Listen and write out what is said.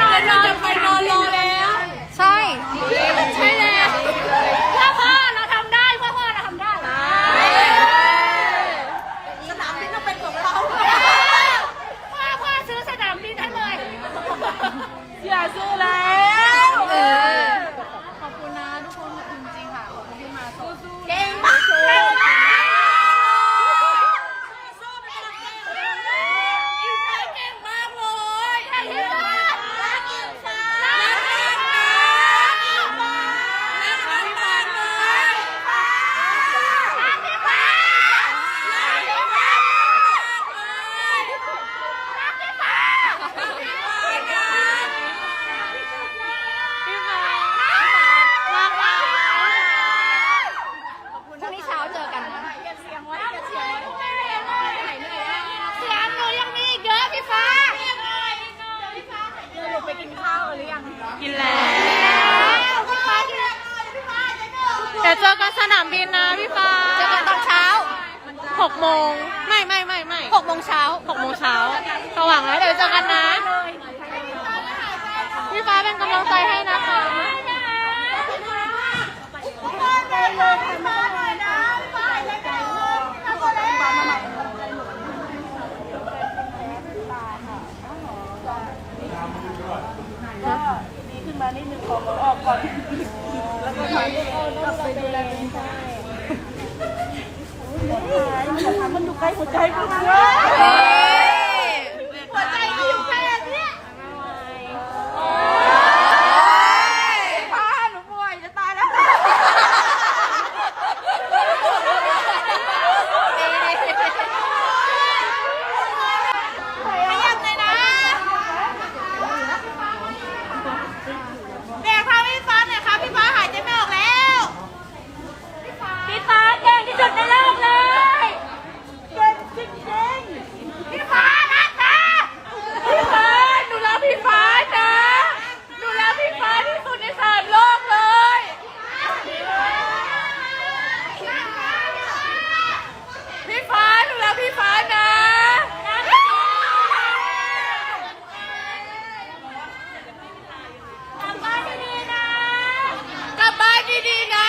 นูจะไปนอนรอจะไปนอนรอแล้ว ใช่ ใช่แล้วเพื่อพ่อเราทำได้เพื่อพ่อเราทำได้ สนามบินต้องเป็นของเราพ่อพ่อซื้อสนามบินให้เลย อย่าซื้อแล้ว เออ ขอบคุณนะทุกคนขอบคุณจริงค่ะ ขอบคุณที่มาสู้ๆเก่งมากเก่งมากอินไซเก่งมากเลยเก่งมากรักอินไซรักอินไซรักอินไซเลยรักอินไซรักอินไซรักอินไซพี่ฟ้ารักรัก พรุ่งนี้เช้าเจอกันนะ เสียงไว้เสียงไว้เสียงหนูยังมีอีกเยอะพี่ฟ้าหนูไปกินข้าวหรือยัง กินแล้วพี่ฟ้ากินเดี๋ยวเจอกันสนามบินนะพี่ฟ้าเจอกันตอนเช้าหกโมงไม่ไม่ไม่ไม่หกโมงเช้าหกโมงเช้าสว่างแล้วเดี๋ยวเจอกันนะ พี่ฟ้าเป็นกำลังใจให้นะคะ ดีขึ้น มานิดนึงขอออกก่อน แล้วก็ถอยกลับไปดูแลตัวเองได้อย่าทำมันอยู่ใกล้หัวใจมากเลย Happy New Year!